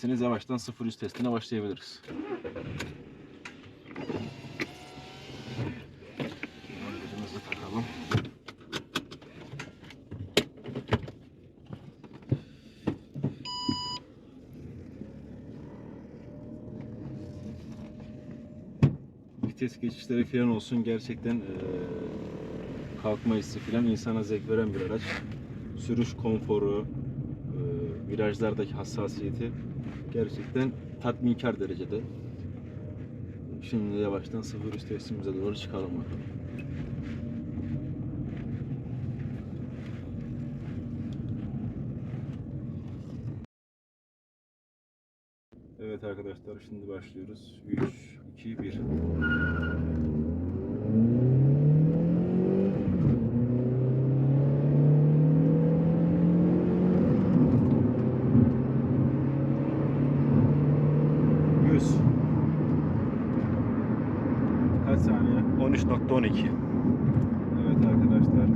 İsterseniz yavaştan 0-100 testine başlayabiliriz. Takalım. Vites geçişleri falan olsun gerçekten eee, kalkma hissi falan insana zevk veren bir araç. Sürüş konforu, eee, virajlardaki hassasiyeti gerçekten tatminkar derecede. Şimdi yavaştan 0 testimize doğru çıkalım bakalım. Evet arkadaşlar şimdi başlıyoruz. 3, 2, 1. Kaç saniye? 13.12. Evet arkadaşlar.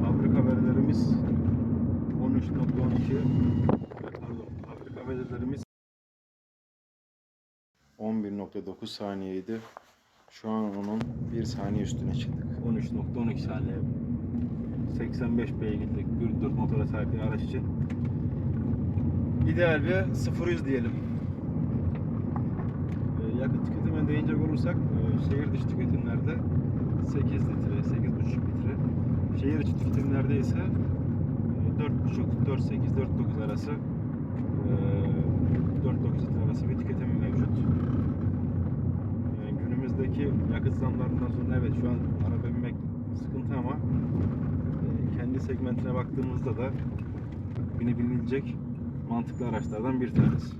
Fabrika verilerimiz 13.12 Pardon. Fabrika verilerimiz 11.9 saniyeydi. Şu an onun 1 saniye üstüne çıktık. 13.12 saniye. 85 beygirlik bir 4 motora sahip bir araç için ideal bir 0-100 diyelim. Yakıt tüketimine değinecek olursak e, şehir dışı tüketimlerde 8 litre, 8,5 litre. Şehir içi tüketimlerde ise e, 4,5, 4,8, 4,9 arası e, 4,9 litre arası bir tüketim mevcut. Yani günümüzdeki yakıt zamlarından sonra evet şu an araba binmek sıkıntı ama e, kendi segmentine baktığımızda da binebilecek mantıklı araçlardan bir tanesi.